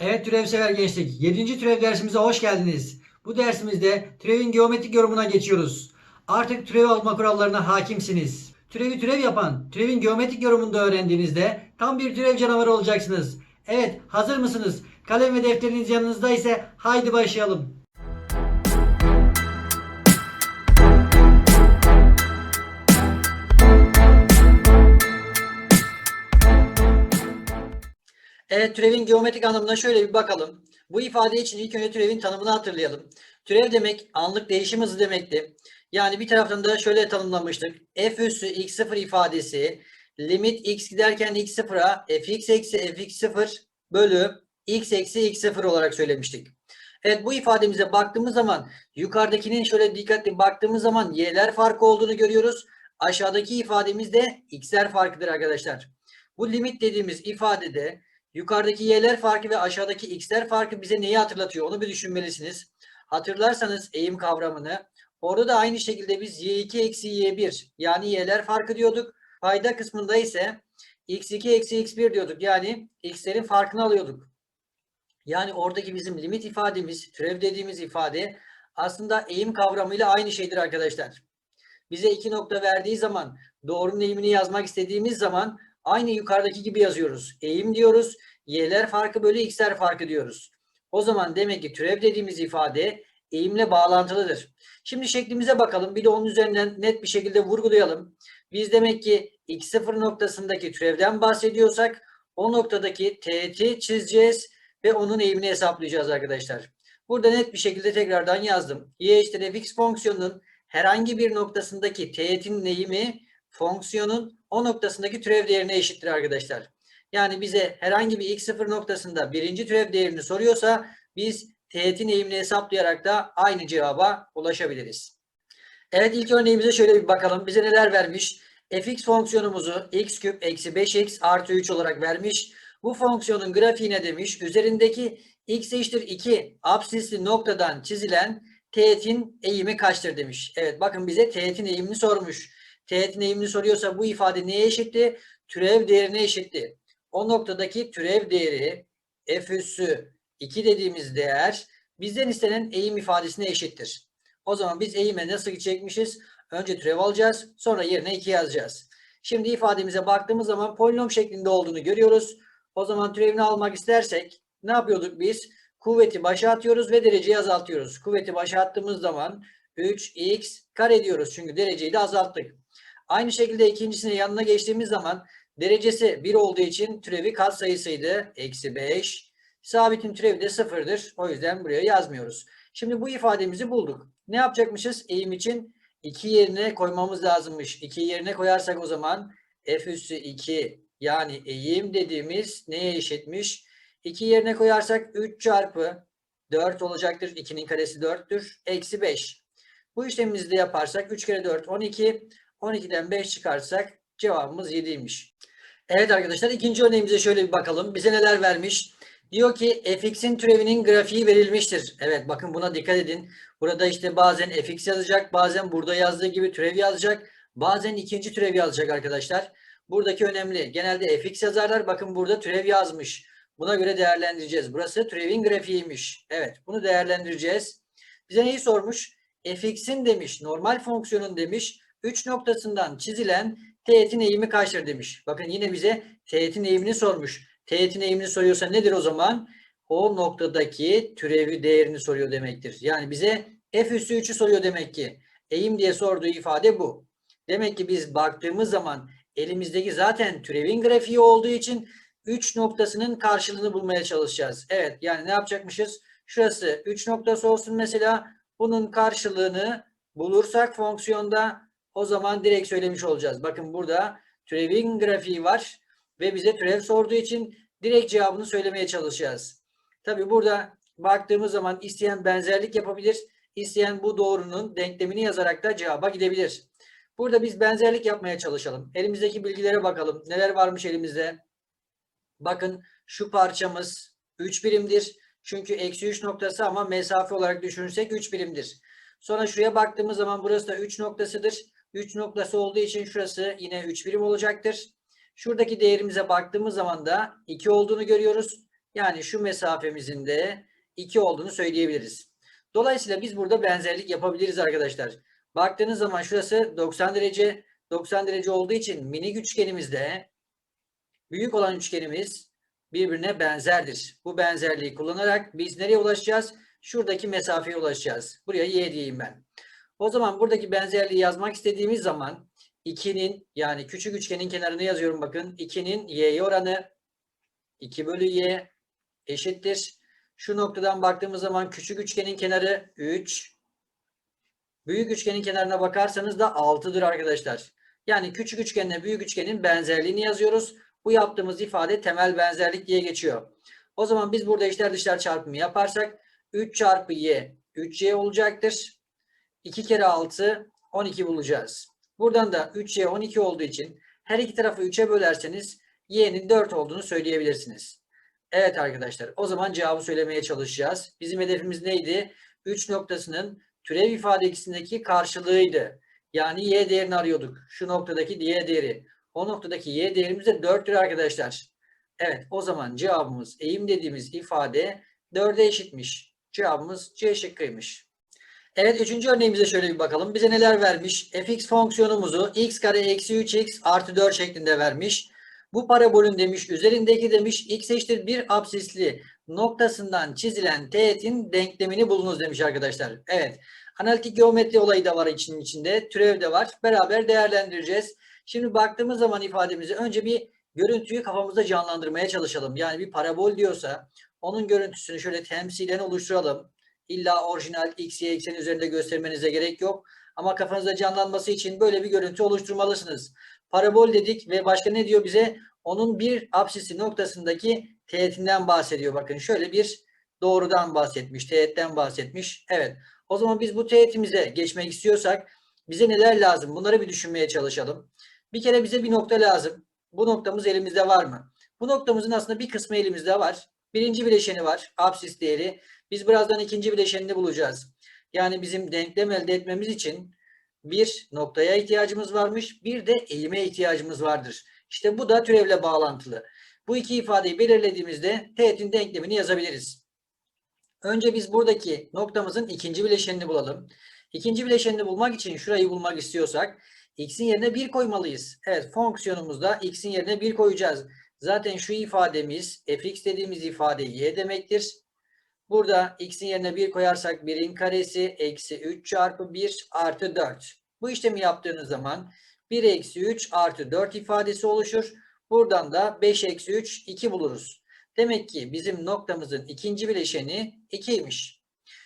Evet türev sever gençlik. 7. türev dersimize hoş geldiniz. Bu dersimizde türevin geometrik yorumuna geçiyoruz. Artık türev alma kurallarına hakimsiniz. Türevi türev yapan, türevin geometrik yorumunu da öğrendiğinizde tam bir türev canavarı olacaksınız. Evet, hazır mısınız? Kalem ve defteriniz yanınızda ise haydi başlayalım. Evet türevin geometrik anlamına şöyle bir bakalım. Bu ifade için ilk önce türevin tanımını hatırlayalım. Türev demek anlık değişim hızı demekti. Yani bir taraftan da şöyle tanımlamıştık. f üssü x0 ifadesi limit x giderken x0'a fx eksi fx0 bölü x eksi x0 olarak söylemiştik. Evet bu ifademize baktığımız zaman yukarıdakinin şöyle dikkatli baktığımız zaman y'ler farkı olduğunu görüyoruz. Aşağıdaki ifademiz de x'ler farkıdır arkadaşlar. Bu limit dediğimiz ifadede Yukarıdaki y'ler farkı ve aşağıdaki x'ler farkı bize neyi hatırlatıyor? Onu bir düşünmelisiniz. Hatırlarsanız eğim kavramını orada da aynı şekilde biz y2 eksi y1 yani y'ler farkı diyorduk. Payda kısmında ise x2 eksi x1 diyorduk. Yani x'lerin farkını alıyorduk. Yani oradaki bizim limit ifademiz, türev dediğimiz ifade aslında eğim kavramıyla aynı şeydir arkadaşlar. Bize iki nokta verdiği zaman doğrunun eğimini yazmak istediğimiz zaman Aynı yukarıdaki gibi yazıyoruz. Eğim diyoruz. Y'ler farkı bölü x'ler farkı diyoruz. O zaman demek ki türev dediğimiz ifade eğimle bağlantılıdır. Şimdi şeklimize bakalım. Bir de onun üzerinden net bir şekilde vurgulayalım. Biz demek ki x0 noktasındaki türevden bahsediyorsak o noktadaki teğeti çizeceğiz ve onun eğimini hesaplayacağız arkadaşlar. Burada net bir şekilde tekrardan yazdım. y eşittir fx fonksiyonunun herhangi bir noktasındaki teğetin eğimi fonksiyonun o noktasındaki türev değerine eşittir arkadaşlar. Yani bize herhangi bir x0 noktasında birinci türev değerini soruyorsa biz teğetin eğimini hesaplayarak da aynı cevaba ulaşabiliriz. Evet ilk örneğimize şöyle bir bakalım. Bize neler vermiş? fx fonksiyonumuzu x küp eksi 5x artı 3 olarak vermiş. Bu fonksiyonun grafiğine demiş. Üzerindeki x eşittir 2 absisli noktadan çizilen teğetin eğimi kaçtır demiş. Evet bakın bize teğetin eğimini sormuş teğetin eğimini soruyorsa bu ifade neye eşitti? Türev değerine eşitti. O noktadaki türev değeri f üssü 2 dediğimiz değer bizden istenen eğim ifadesine eşittir. O zaman biz eğime nasıl gidecekmişiz? Önce türev alacağız. Sonra yerine 2 yazacağız. Şimdi ifademize baktığımız zaman polinom şeklinde olduğunu görüyoruz. O zaman türevini almak istersek ne yapıyorduk biz? Kuvveti başa atıyoruz ve dereceyi azaltıyoruz. Kuvveti başa attığımız zaman 3x kare diyoruz. Çünkü dereceyi de azalttık. Aynı şekilde ikincisine yanına geçtiğimiz zaman derecesi 1 olduğu için türevi kat sayısıydı. Eksi 5. Sabitin türevi de sıfırdır. O yüzden buraya yazmıyoruz. Şimdi bu ifademizi bulduk. Ne yapacakmışız? Eğim için 2 yerine koymamız lazımmış. 2 yerine koyarsak o zaman f üssü 2 yani eğim dediğimiz neye eşitmiş? 2 yerine koyarsak 3 çarpı 4 olacaktır. 2'nin karesi 4'tür. Eksi 5. Bu işlemimizi de yaparsak 3 kere 4 12. 12'den 5 çıkarsak cevabımız 7'ymiş. Evet arkadaşlar ikinci örneğimize şöyle bir bakalım. Bize neler vermiş? Diyor ki fx'in türevinin grafiği verilmiştir. Evet bakın buna dikkat edin. Burada işte bazen fx yazacak, bazen burada yazdığı gibi türev yazacak, bazen ikinci türev yazacak arkadaşlar. Buradaki önemli. Genelde fx yazarlar. Bakın burada türev yazmış. Buna göre değerlendireceğiz. Burası türevin grafiğiymiş. Evet bunu değerlendireceğiz. Bize neyi sormuş? Fx'in demiş, normal fonksiyonun demiş 3 noktasından çizilen teğetin eğimi kaçtır demiş. Bakın yine bize teğetin eğimini sormuş. Teğetin eğimini soruyorsa nedir o zaman? O noktadaki türevi değerini soruyor demektir. Yani bize f üssü 3'ü soruyor demek ki. Eğim diye sorduğu ifade bu. Demek ki biz baktığımız zaman elimizdeki zaten türevin grafiği olduğu için 3 noktasının karşılığını bulmaya çalışacağız. Evet yani ne yapacakmışız? Şurası 3 noktası olsun mesela. Bunun karşılığını bulursak fonksiyonda o zaman direkt söylemiş olacağız. Bakın burada türevin grafiği var ve bize türev sorduğu için direkt cevabını söylemeye çalışacağız. Tabi burada baktığımız zaman isteyen benzerlik yapabilir. İsteyen bu doğrunun denklemini yazarak da cevaba gidebilir. Burada biz benzerlik yapmaya çalışalım. Elimizdeki bilgilere bakalım. Neler varmış elimizde? Bakın şu parçamız 3 birimdir. Çünkü eksi 3 noktası ama mesafe olarak düşünürsek 3 birimdir. Sonra şuraya baktığımız zaman burası da 3 noktasıdır. 3 noktası olduğu için şurası yine 3 birim olacaktır. Şuradaki değerimize baktığımız zaman da 2 olduğunu görüyoruz. Yani şu mesafemizin de 2 olduğunu söyleyebiliriz. Dolayısıyla biz burada benzerlik yapabiliriz arkadaşlar. Baktığınız zaman şurası 90 derece. 90 derece olduğu için minik üçgenimizde büyük olan üçgenimiz birbirine benzerdir. Bu benzerliği kullanarak biz nereye ulaşacağız? Şuradaki mesafeye ulaşacağız. Buraya y diyeyim ben. O zaman buradaki benzerliği yazmak istediğimiz zaman 2'nin yani küçük üçgenin kenarını yazıyorum bakın. 2'nin y'ye oranı 2 bölü y eşittir. Şu noktadan baktığımız zaman küçük üçgenin kenarı 3. Büyük üçgenin kenarına bakarsanız da 6'dır arkadaşlar. Yani küçük üçgenle büyük üçgenin benzerliğini yazıyoruz. Bu yaptığımız ifade temel benzerlik diye geçiyor. O zaman biz burada içler dışlar çarpımı yaparsak 3 çarpı y 3y olacaktır. 2 kere 6 12 bulacağız. Buradan da 3y 12 olduğu için her iki tarafı 3'e bölerseniz y'nin 4 olduğunu söyleyebilirsiniz. Evet arkadaşlar o zaman cevabı söylemeye çalışacağız. Bizim hedefimiz neydi? 3 noktasının türev ifade ikisindeki karşılığıydı. Yani y değerini arıyorduk. Şu noktadaki y değeri. O noktadaki y değerimiz de 4'tür arkadaşlar. Evet o zaman cevabımız eğim dediğimiz ifade 4'e eşitmiş. Cevabımız C şıkkıymış. Evet üçüncü örneğimize şöyle bir bakalım. Bize neler vermiş? fx fonksiyonumuzu x kare eksi 3x artı 4 şeklinde vermiş. Bu parabolün demiş üzerindeki demiş x eşittir bir absisli noktasından çizilen teğetin denklemini bulunuz demiş arkadaşlar. Evet analitik geometri olayı da var içinin içinde. Türev de var. Beraber değerlendireceğiz. Şimdi baktığımız zaman ifademizi önce bir görüntüyü kafamızda canlandırmaya çalışalım. Yani bir parabol diyorsa onun görüntüsünü şöyle temsilen oluşturalım. İlla orijinal x, y ekseni üzerinde göstermenize gerek yok. Ama kafanızda canlanması için böyle bir görüntü oluşturmalısınız. Parabol dedik ve başka ne diyor bize? Onun bir apsisi noktasındaki teğetinden bahsediyor. Bakın şöyle bir doğrudan bahsetmiş, teğetten bahsetmiş. Evet. O zaman biz bu teğetimize geçmek istiyorsak bize neler lazım? Bunları bir düşünmeye çalışalım. Bir kere bize bir nokta lazım. Bu noktamız elimizde var mı? Bu noktamızın aslında bir kısmı elimizde var. Birinci bileşeni var. Apsis değeri. Biz birazdan ikinci bileşenini bulacağız. Yani bizim denklem elde etmemiz için bir noktaya ihtiyacımız varmış. Bir de eğime ihtiyacımız vardır. İşte bu da türevle bağlantılı. Bu iki ifadeyi belirlediğimizde teğetin denklemini yazabiliriz. Önce biz buradaki noktamızın ikinci bileşenini bulalım. İkinci bileşenini bulmak için şurayı bulmak istiyorsak x'in yerine 1 koymalıyız. Evet fonksiyonumuzda x'in yerine 1 koyacağız. Zaten şu ifademiz fx dediğimiz ifade y demektir. Burada x'in yerine 1 koyarsak 1'in karesi eksi 3 çarpı 1 artı 4. Bu işlemi yaptığınız zaman 1 eksi 3 artı 4 ifadesi oluşur. Buradan da 5 eksi 3 2 buluruz. Demek ki bizim noktamızın ikinci bileşeni 2'ymiş.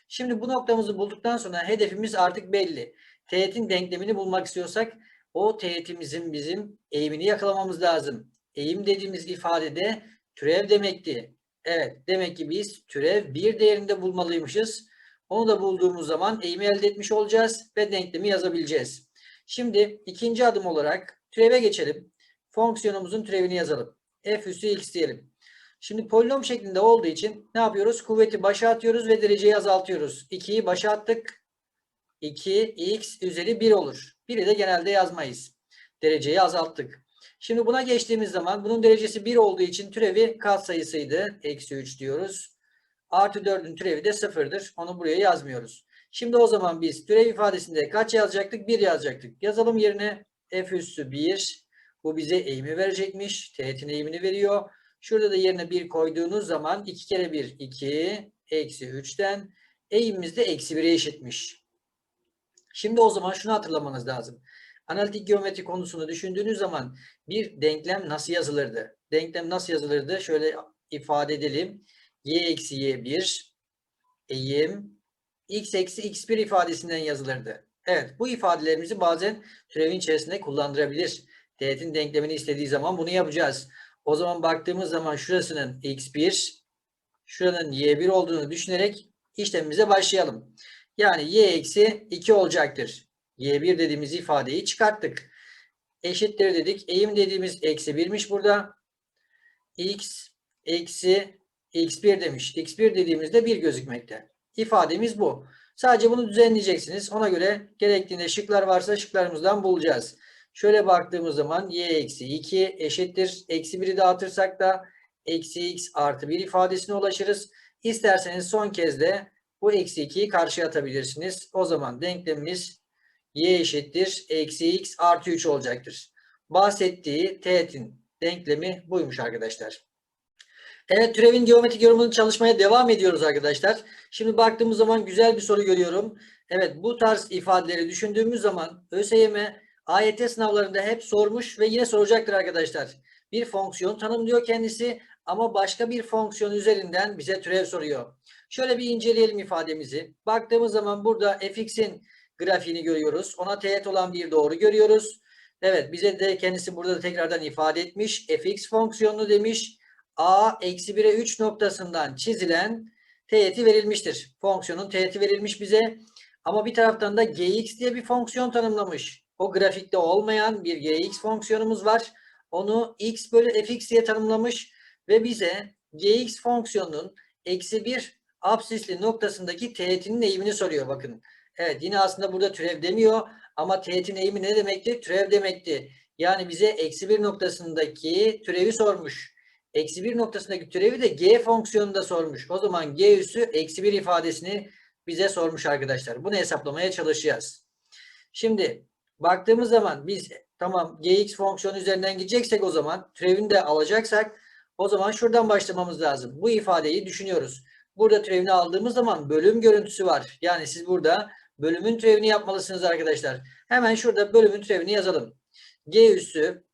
Şimdi bu noktamızı bulduktan sonra hedefimiz artık belli. Teğetin denklemini bulmak istiyorsak o teğetimizin bizim eğimini yakalamamız lazım. Eğim dediğimiz ifadede türev demekti. Evet demek ki biz türev bir değerinde bulmalıymışız. Onu da bulduğumuz zaman eğimi elde etmiş olacağız ve denklemi yazabileceğiz. Şimdi ikinci adım olarak türeve geçelim. Fonksiyonumuzun türevini yazalım. f üssü x diyelim. Şimdi polinom şeklinde olduğu için ne yapıyoruz? Kuvveti başa atıyoruz ve dereceyi azaltıyoruz. 2'yi başa attık. 2x üzeri 1 olur. 1'i de genelde yazmayız. Dereceyi azalttık. Şimdi buna geçtiğimiz zaman bunun derecesi 1 olduğu için türevi katsayısıydı. Eksi 3 diyoruz. Artı 4'ün türevi de 0'dır. Onu buraya yazmıyoruz. Şimdi o zaman biz türev ifadesinde kaç yazacaktık? 1 yazacaktık. Yazalım yerine f üssü 1. Bu bize eğimi verecekmiş. Teğetin eğimini veriyor. Şurada da yerine 1 koyduğunuz zaman 2 kere 1 2 eksi 3'ten eğimimiz de eksi 1'e eşitmiş. Şimdi o zaman şunu hatırlamanız lazım. Analitik geometri konusunu düşündüğünüz zaman bir denklem nasıl yazılırdı? Denklem nasıl yazılırdı? Şöyle ifade edelim. y eksi y1 eğim x eksi x1 ifadesinden yazılırdı. Evet bu ifadelerimizi bazen türevin içerisinde kullandırabilir. Teğetin denklemini istediği zaman bunu yapacağız. O zaman baktığımız zaman şurasının x1 şuranın y1 olduğunu düşünerek işlemimize başlayalım. Yani y eksi 2 olacaktır. y1 dediğimiz ifadeyi çıkarttık. Eşittir dedik. Eğim dediğimiz eksi 1'miş burada. x eksi x1 demiş. x1 dediğimizde 1 gözükmekte. İfademiz bu. Sadece bunu düzenleyeceksiniz. Ona göre gerektiğinde şıklar varsa şıklarımızdan bulacağız. Şöyle baktığımız zaman y eksi 2 eşittir. Eksi 1'i dağıtırsak da eksi x artı 1 ifadesine ulaşırız. İsterseniz son kez de bu eksi 2'yi karşıya atabilirsiniz. O zaman denklemimiz y eşittir eksi x artı 3 olacaktır. Bahsettiği teğetin denklemi buymuş arkadaşlar. Evet türevin geometrik yorumunu çalışmaya devam ediyoruz arkadaşlar. Şimdi baktığımız zaman güzel bir soru görüyorum. Evet bu tarz ifadeleri düşündüğümüz zaman ÖSYM AYT sınavlarında hep sormuş ve yine soracaktır arkadaşlar. Bir fonksiyon tanımlıyor kendisi ama başka bir fonksiyon üzerinden bize türev soruyor. Şöyle bir inceleyelim ifademizi. Baktığımız zaman burada fx'in grafiğini görüyoruz. Ona teğet olan bir doğru görüyoruz. Evet bize de kendisi burada da tekrardan ifade etmiş. fx fonksiyonunu demiş. a eksi 1'e 3 noktasından çizilen teğeti verilmiştir. Fonksiyonun teğeti verilmiş bize. Ama bir taraftan da gx diye bir fonksiyon tanımlamış. O grafikte olmayan bir gx fonksiyonumuz var. Onu x bölü fx diye tanımlamış ve bize gx fonksiyonunun eksi 1 absisli noktasındaki teğetinin eğimini soruyor bakın. Evet yine aslında burada türev demiyor ama teğetin eğimi ne demekti? Türev demekti. Yani bize eksi 1 noktasındaki türevi sormuş. Eksi 1 noktasındaki türevi de g fonksiyonunda sormuş. O zaman g üssü eksi 1 ifadesini bize sormuş arkadaşlar. Bunu hesaplamaya çalışacağız. Şimdi baktığımız zaman biz tamam gx fonksiyonu üzerinden gideceksek o zaman türevini de alacaksak o zaman şuradan başlamamız lazım. Bu ifadeyi düşünüyoruz. Burada türevini aldığımız zaman bölüm görüntüsü var. Yani siz burada bölümün türevini yapmalısınız arkadaşlar. Hemen şurada bölümün türevini yazalım. G üssü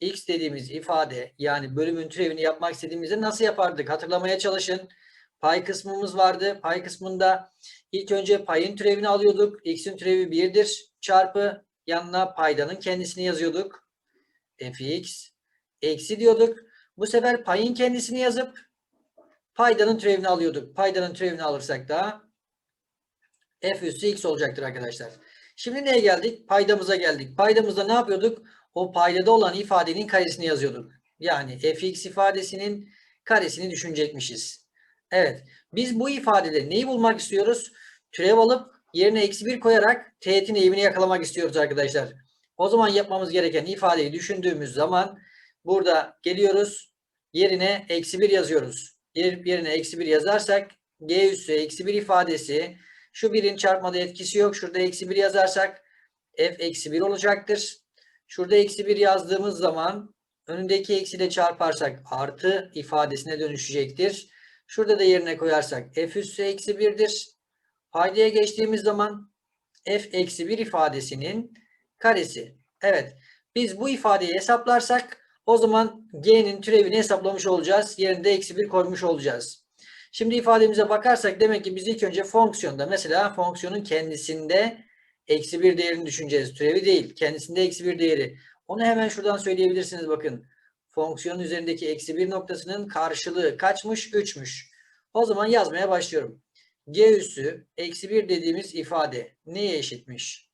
x dediğimiz ifade yani bölümün türevini yapmak istediğimizde nasıl yapardık? Hatırlamaya çalışın. Pay kısmımız vardı. Pay kısmında ilk önce payın türevini alıyorduk. X'in türevi 1'dir. Çarpı yanına paydanın kendisini yazıyorduk. fx eksi diyorduk. Bu sefer payın kendisini yazıp paydanın türevini alıyorduk. Paydanın türevini alırsak da f üssü x olacaktır arkadaşlar. Şimdi neye geldik? Paydamıza geldik. Paydamızda ne yapıyorduk? O paydada olan ifadenin karesini yazıyorduk. Yani fx ifadesinin karesini düşünecekmişiz. Evet. Biz bu ifadede neyi bulmak istiyoruz? Türev alıp yerine eksi 1 koyarak teğetin eğimini yakalamak istiyoruz arkadaşlar. O zaman yapmamız gereken ifadeyi düşündüğümüz zaman burada geliyoruz. Yerine eksi 1 yazıyoruz. Yerine eksi 1 yazarsak g üssü eksi 1 ifadesi şu birin çarpmada etkisi yok. Şurada eksi 1 yazarsak f eksi 1 olacaktır. Şurada eksi 1 yazdığımız zaman önündeki eksi ile çarparsak artı ifadesine dönüşecektir. Şurada da yerine koyarsak f üssü eksi 1'dir. Paydaya geçtiğimiz zaman f eksi 1 ifadesinin karesi. Evet biz bu ifadeyi hesaplarsak o zaman g'nin türevini hesaplamış olacağız. Yerinde eksi 1 koymuş olacağız. Şimdi ifademize bakarsak demek ki biz ilk önce fonksiyonda mesela fonksiyonun kendisinde eksi 1 değerini düşüneceğiz. Türevi değil. Kendisinde eksi 1 değeri. Onu hemen şuradan söyleyebilirsiniz bakın. Fonksiyonun üzerindeki eksi 1 noktasının karşılığı kaçmış? 3'müş. O zaman yazmaya başlıyorum. G üssü eksi 1 dediğimiz ifade neye eşitmiş?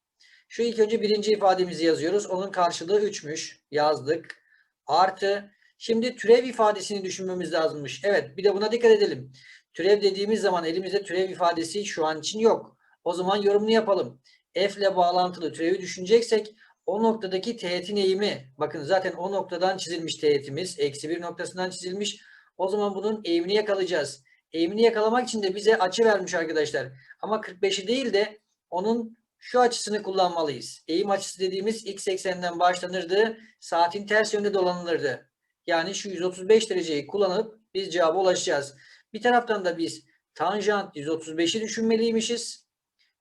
Şu ilk önce birinci ifademizi yazıyoruz. Onun karşılığı 3'müş. Yazdık. Artı. Şimdi türev ifadesini düşünmemiz lazımmış. Evet bir de buna dikkat edelim. Türev dediğimiz zaman elimizde türev ifadesi şu an için yok. O zaman yorumunu yapalım. F ile bağlantılı türevi düşüneceksek o noktadaki teğetin eğimi bakın zaten o noktadan çizilmiş teğetimiz. Eksi bir noktasından çizilmiş. O zaman bunun eğimini yakalayacağız. Eğimini yakalamak için de bize açı vermiş arkadaşlar. Ama 45'i değil de onun şu açısını kullanmalıyız. Eğim açısı dediğimiz x ekseninden başlanırdı. Saatin ters yönde dolanılırdı. Yani şu 135 dereceyi kullanıp biz cevaba ulaşacağız. Bir taraftan da biz tanjant 135'i düşünmeliymişiz.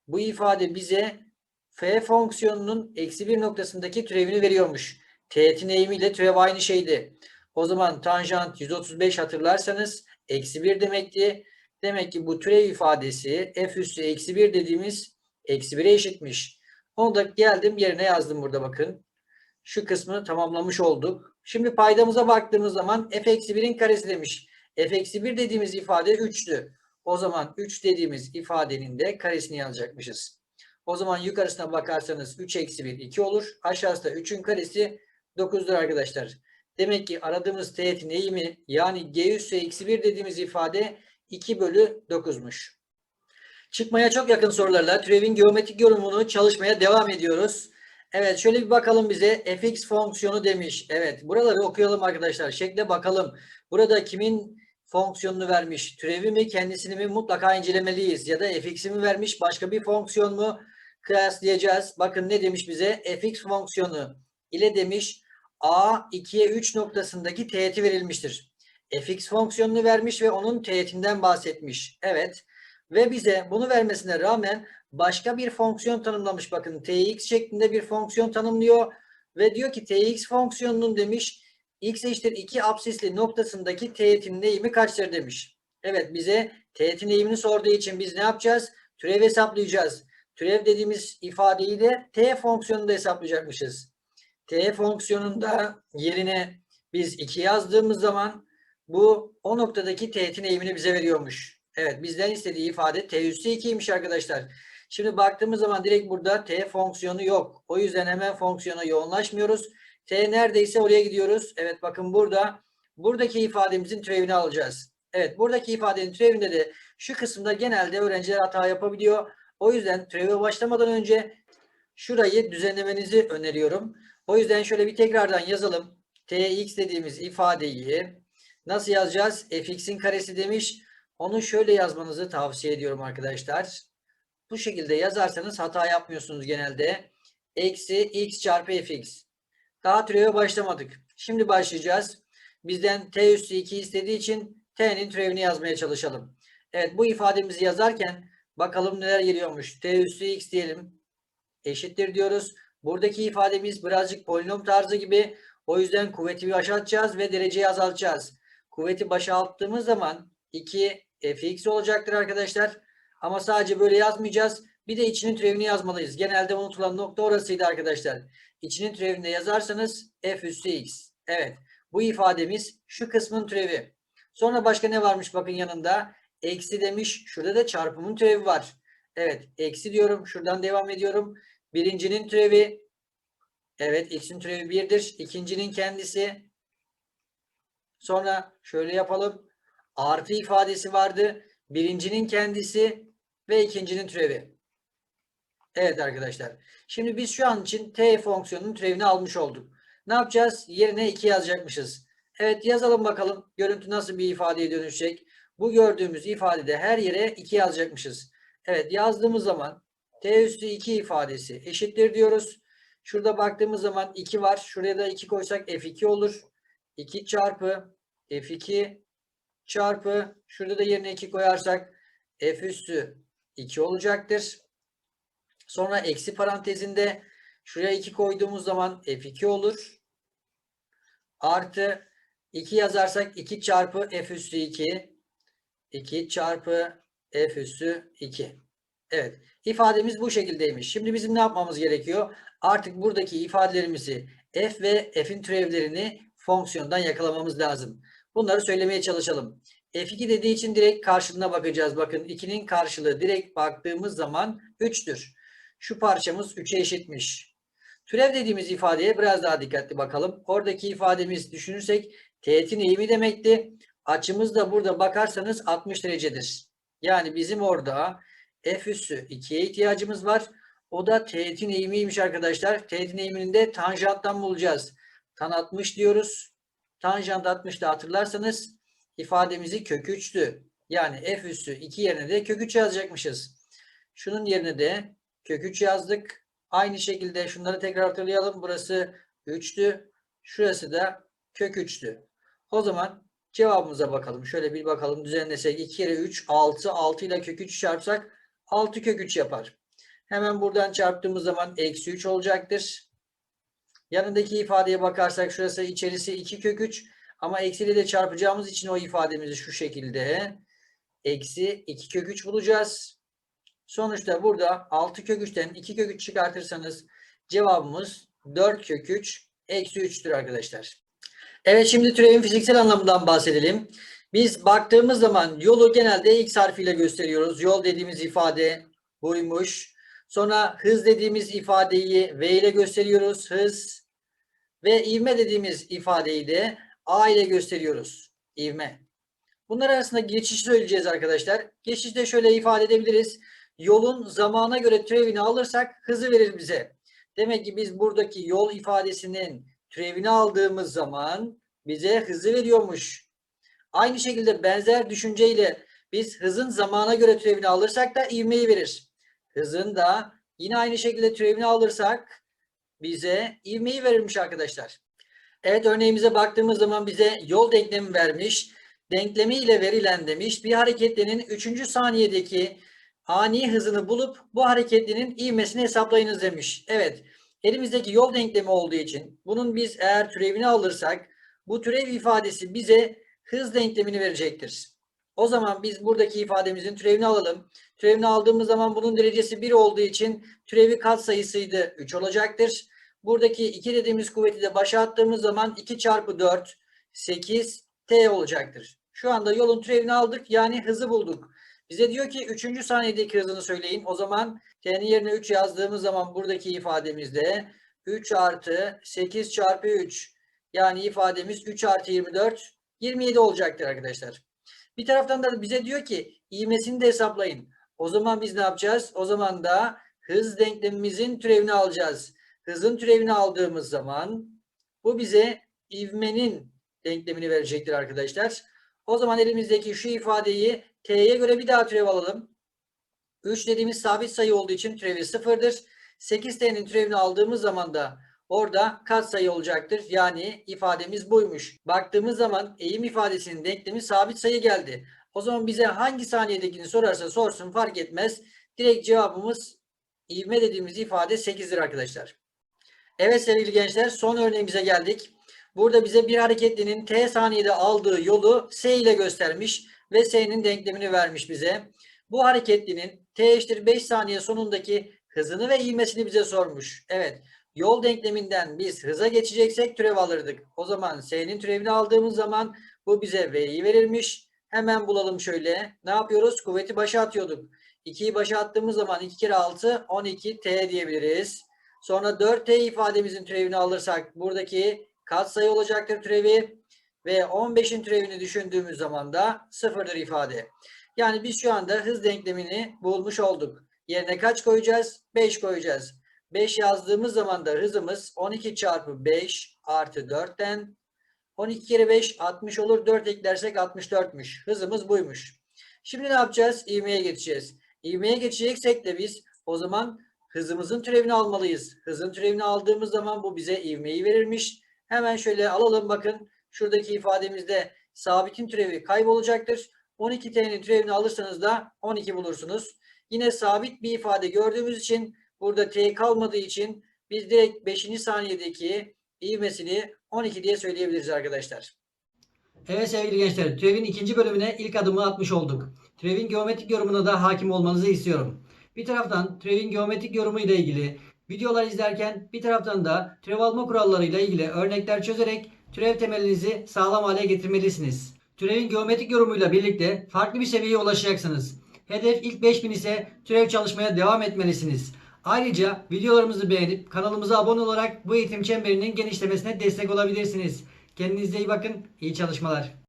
Bu ifade bize f fonksiyonunun eksi bir noktasındaki türevini veriyormuş. Teğetin eğimiyle türev aynı şeydi. O zaman tanjant 135 hatırlarsanız eksi 1 demekti. Demek ki bu türev ifadesi f üssü eksi 1 dediğimiz eksi 1'e eşitmiş. Onu da geldim yerine yazdım burada bakın. Şu kısmı tamamlamış olduk. Şimdi paydamıza baktığımız zaman f eksi 1'in karesi demiş. f eksi 1 dediğimiz ifade 3'tü. O zaman 3 dediğimiz ifadenin de karesini yazacakmışız. O zaman yukarısına bakarsanız 3 eksi 1 2 olur. Aşağısı da 3'ün karesi 9'dur arkadaşlar. Demek ki aradığımız teğetin eğimi yani g üssü eksi 1 dediğimiz ifade 2 bölü 9'muş. Çıkmaya çok yakın sorularla türevin geometrik yorumunu çalışmaya devam ediyoruz. Evet şöyle bir bakalım bize fx fonksiyonu demiş. Evet buraları okuyalım arkadaşlar. Şekle bakalım. Burada kimin fonksiyonunu vermiş? Türevi mi kendisini mi mutlaka incelemeliyiz. Ya da fx'i mi vermiş başka bir fonksiyon mu? Kıyaslayacağız. Bakın ne demiş bize? fx fonksiyonu ile demiş a 2'ye 3 noktasındaki teğeti verilmiştir. fx fonksiyonunu vermiş ve onun teğetinden bahsetmiş. Evet. Ve bize bunu vermesine rağmen başka bir fonksiyon tanımlamış. Bakın tx şeklinde bir fonksiyon tanımlıyor ve diyor ki tx fonksiyonunun demiş x eşittir 2 absisli noktasındaki teğetin eğimi kaçtır demiş. Evet bize teğetin eğimini sorduğu için biz ne yapacağız? Türev hesaplayacağız. Türev dediğimiz ifadeyi de t fonksiyonunda hesaplayacakmışız. t fonksiyonunda yerine biz 2 yazdığımız zaman bu o noktadaki teğetin eğimini bize veriyormuş. Evet bizden istediği ifade t üssü 2'ymiş arkadaşlar. Şimdi baktığımız zaman direkt burada t fonksiyonu yok. O yüzden hemen fonksiyona yoğunlaşmıyoruz. t neredeyse oraya gidiyoruz. Evet bakın burada buradaki ifademizin türevini alacağız. Evet buradaki ifadenin türevinde de şu kısımda genelde öğrenciler hata yapabiliyor. O yüzden türeve başlamadan önce şurayı düzenlemenizi öneriyorum. O yüzden şöyle bir tekrardan yazalım. tx dediğimiz ifadeyi nasıl yazacağız? fx'in karesi demiş. Onu şöyle yazmanızı tavsiye ediyorum arkadaşlar. Bu şekilde yazarsanız hata yapmıyorsunuz genelde. Eksi x çarpı fx. Daha türeve başlamadık. Şimdi başlayacağız. Bizden t üssü 2 istediği için t'nin türevini yazmaya çalışalım. Evet bu ifademizi yazarken bakalım neler geliyormuş. t üssü x diyelim. Eşittir diyoruz. Buradaki ifademiz birazcık polinom tarzı gibi. O yüzden kuvveti başa atacağız ve dereceyi azaltacağız. Kuvveti başa attığımız zaman 2 fx olacaktır arkadaşlar. Ama sadece böyle yazmayacağız. Bir de içinin türevini yazmalıyız. Genelde unutulan nokta orasıydı arkadaşlar. İçinin türevini de yazarsanız f üssü x. Evet. Bu ifademiz şu kısmın türevi. Sonra başka ne varmış bakın yanında. Eksi demiş. Şurada da çarpımın türevi var. Evet. Eksi diyorum. Şuradan devam ediyorum. Birincinin türevi. Evet. X'in türevi 1'dir. İkincinin kendisi. Sonra şöyle yapalım. Artı ifadesi vardı. Birincinin kendisi ve ikincinin türevi. Evet arkadaşlar. Şimdi biz şu an için t fonksiyonunun türevini almış olduk. Ne yapacağız? Yerine 2 yazacakmışız. Evet yazalım bakalım. Görüntü nasıl bir ifadeye dönüşecek? Bu gördüğümüz ifadede her yere 2 yazacakmışız. Evet yazdığımız zaman t üstü 2 ifadesi eşittir diyoruz. Şurada baktığımız zaman 2 var. Şuraya da 2 koysak f2 olur. 2 çarpı f2 çarpı şurada da yerine 2 koyarsak f üssü 2 olacaktır. Sonra eksi parantezinde şuraya 2 koyduğumuz zaman f2 olur. Artı 2 yazarsak 2 çarpı f üssü 2. 2 çarpı f üssü 2. Evet. ifademiz bu şekildeymiş. Şimdi bizim ne yapmamız gerekiyor? Artık buradaki ifadelerimizi f ve f'in türevlerini fonksiyondan yakalamamız lazım. Bunları söylemeye çalışalım. F2 dediği için direkt karşılığına bakacağız. Bakın 2'nin karşılığı direkt baktığımız zaman 3'tür. Şu parçamız 3'e eşitmiş. Türev dediğimiz ifadeye biraz daha dikkatli bakalım. Oradaki ifademiz düşünürsek teğetin eğimi demekti. Açımız da burada bakarsanız 60 derecedir. Yani bizim orada f üssü 2'ye ihtiyacımız var. O da teğetin eğimiymiş arkadaşlar. Teğetin eğimini de tanjanttan bulacağız. Tan 60 diyoruz. Tanjant 60'da hatırlarsanız ifademizi kök 3'tü. Yani f üssü 2 yerine de kök 3 yazacakmışız. Şunun yerine de kök 3 yazdık. Aynı şekilde şunları tekrar hatırlayalım. Burası 3'tü. Şurası da kök 3'tü. O zaman cevabımıza bakalım. Şöyle bir bakalım düzenlesek. 2 kere 3 6. 6 ile kök 3 çarpsak 6 kök 3 yapar. Hemen buradan çarptığımız zaman eksi 3 olacaktır. Yanındaki ifadeye bakarsak şurası içerisi 2 kök 3. Ama eksiyle de çarpacağımız için o ifademizi şu şekilde eksi 2 kök 3 bulacağız. Sonuçta burada 6 kök 3'ten 2 kök 3 çıkartırsanız cevabımız 4 kök 3 eksi 3'tür arkadaşlar. Evet şimdi türevin fiziksel anlamından bahsedelim. Biz baktığımız zaman yolu genelde x harfiyle gösteriyoruz. Yol dediğimiz ifade buymuş. Sonra hız dediğimiz ifadeyi v ile gösteriyoruz. Hız ve ivme dediğimiz ifadeyi de a ile gösteriyoruz. İvme. Bunlar arasında geçiş söyleyeceğiz arkadaşlar. Geçişte şöyle ifade edebiliriz. Yolun zamana göre türevini alırsak hızı verir bize. Demek ki biz buradaki yol ifadesinin türevini aldığımız zaman bize hızı veriyormuş. Aynı şekilde benzer düşünceyle biz hızın zamana göre türevini alırsak da ivmeyi verir. Hızın da yine aynı şekilde türevini alırsak bize ivmeyi verirmiş arkadaşlar. Evet örneğimize baktığımız zaman bize yol denklemi vermiş. Denklemi ile verilen demiş bir hareketlinin 3. saniyedeki ani hızını bulup bu hareketlinin ivmesini hesaplayınız demiş. Evet elimizdeki yol denklemi olduğu için bunun biz eğer türevini alırsak bu türev ifadesi bize hız denklemini verecektir. O zaman biz buradaki ifademizin türevini alalım. Türevini aldığımız zaman bunun derecesi 1 olduğu için türevi katsayısıydı 3 olacaktır. Buradaki 2 dediğimiz kuvveti de başa attığımız zaman 2 çarpı 4 8 t olacaktır. Şu anda yolun türevini aldık yani hızı bulduk. Bize diyor ki 3. saniyedeki hızını söyleyin. O zaman t'nin yerine 3 yazdığımız zaman buradaki ifademizde 3 artı 8 çarpı 3 yani ifademiz 3 artı 24 27 olacaktır arkadaşlar. Bir taraftan da bize diyor ki ivmesini de hesaplayın. O zaman biz ne yapacağız? O zaman da hız denklemimizin türevini alacağız. Hızın türevini aldığımız zaman bu bize ivmenin denklemini verecektir arkadaşlar. O zaman elimizdeki şu ifadeyi t'ye göre bir daha türev alalım. 3 dediğimiz sabit sayı olduğu için türevi sıfırdır. 8t'nin türevini aldığımız zaman da orada katsayı olacaktır. Yani ifademiz buymuş. Baktığımız zaman eğim ifadesinin denklemi sabit sayı geldi. O zaman bize hangi saniyedekini sorarsa sorsun fark etmez. Direkt cevabımız ivme dediğimiz ifade 8'dir arkadaşlar. Evet sevgili gençler son örneğimize geldik. Burada bize bir hareketlinin t saniyede aldığı yolu s ile göstermiş ve s'nin denklemini vermiş bize. Bu hareketlinin t eşittir 5 saniye sonundaki hızını ve ivmesini bize sormuş. Evet yol denkleminden biz hıza geçeceksek türev alırdık. O zaman s'nin türevini aldığımız zaman bu bize v'yi verirmiş. Hemen bulalım şöyle. Ne yapıyoruz? Kuvveti başa atıyorduk. 2'yi başa attığımız zaman 2 kere 6 12 t diyebiliriz. Sonra 4t ifademizin türevini alırsak buradaki katsayı olacaktır türevi ve 15'in türevini düşündüğümüz zaman da sıfırdır ifade. Yani biz şu anda hız denklemini bulmuş olduk. Yerine kaç koyacağız? 5 koyacağız. 5 yazdığımız zaman da hızımız 12 çarpı 5 artı 4'ten 12 kere 5 60 olur. 4 eklersek 64'müş. Hızımız buymuş. Şimdi ne yapacağız? İvmeye geçeceğiz. İvmeye geçeceksek de biz o zaman hızımızın türevini almalıyız. Hızın türevini aldığımız zaman bu bize ivmeyi verirmiş. Hemen şöyle alalım bakın. Şuradaki ifademizde sabitin türevi kaybolacaktır. 12t'nin türevini alırsanız da 12 bulursunuz. Yine sabit bir ifade gördüğümüz için burada t kalmadığı için biz direkt 5. saniyedeki ivmesini 12 diye söyleyebiliriz arkadaşlar. Evet sevgili gençler, türevin ikinci bölümüne ilk adımı atmış olduk. Türevin geometrik yorumuna da hakim olmanızı istiyorum. Bir taraftan türevin geometrik yorumu ile ilgili videolar izlerken bir taraftan da türev alma kuralları ile ilgili örnekler çözerek türev temelinizi sağlam hale getirmelisiniz. Türevin geometrik yorumuyla birlikte farklı bir seviyeye ulaşacaksınız. Hedef ilk 5000 ise türev çalışmaya devam etmelisiniz. Ayrıca videolarımızı beğenip kanalımıza abone olarak bu eğitim çemberinin genişlemesine destek olabilirsiniz. Kendinize iyi bakın, iyi çalışmalar.